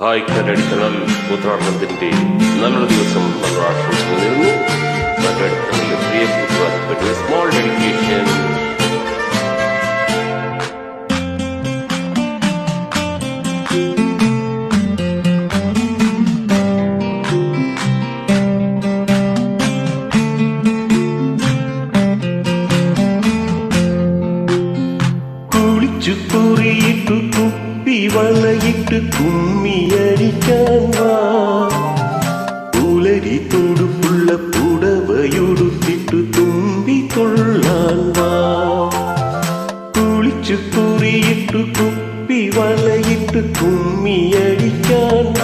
Hi കരടിക്കണൽ ഉത്രാടനത്തിന്റെ നല്ലൊരു ദിവസം നമ്മൾ ആശംസിക്കുന്നു കരടിക്കണലിലെ പ്രിയ കൂട്ടുകാർക്ക് പറ്റിയ സ്മോൾ தலையிட்டு கும்மி அடிக்கான் வா உலரி துடுப்புள்ள புடவையுடுத்திட்டு தும்பி கொள்ளான் வா குளிச்சு குறியிட்டு குப்பி வலையிட்டு கும்மி அடிக்கான்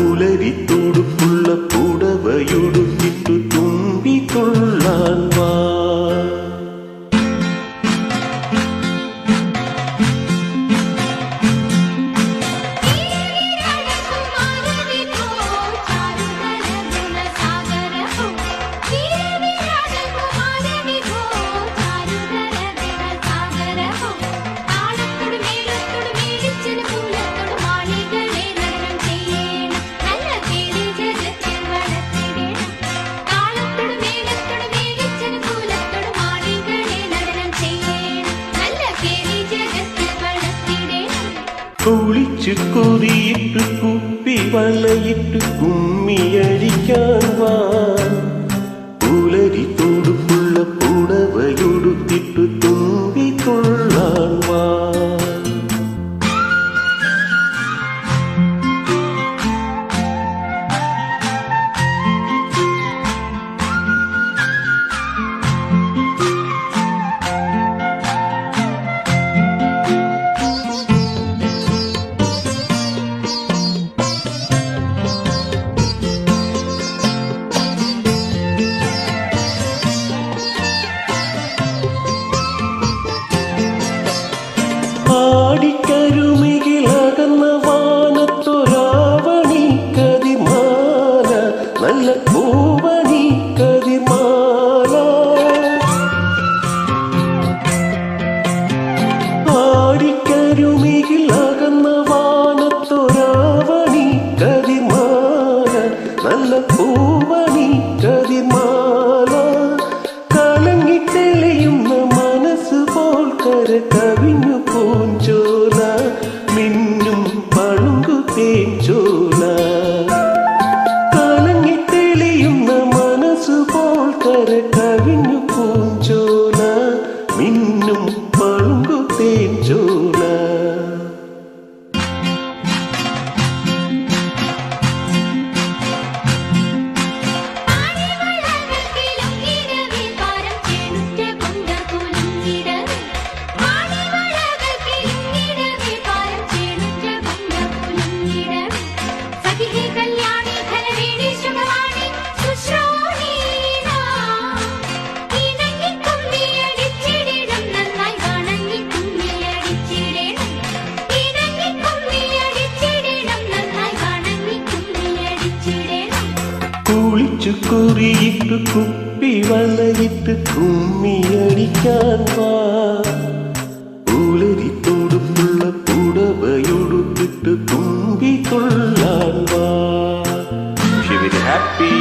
உலரி துடுப்புள்ள കുളിച്ചു കൊറിയിട്ട് കുപ്പി വലയിട്ട് കുമ്മിയടിക്കാൻ വാ. നല്ല ഭൂമണി കതിർമാല ആടിക്കരുമികിൽ അകന്ന വാനത്തൊരാവണി കതിർമാല നല്ല ഭൂമണി കതിർമാല കലങ്ങിത്തെളിയുന്ന മനസ്സ് പോൽ കര കവിഞ്ഞു പൂഞ്ചോല മിന്നും പളുങ്കു തേച്ചോല குறியிட்டு குப்பி வலையிட்டு கும்மி அடிக்கான் வா உளறி தொடுப்புள்ள புடவையொடுத்துட்டு தும்பி கொள்ளான் வா She was happy.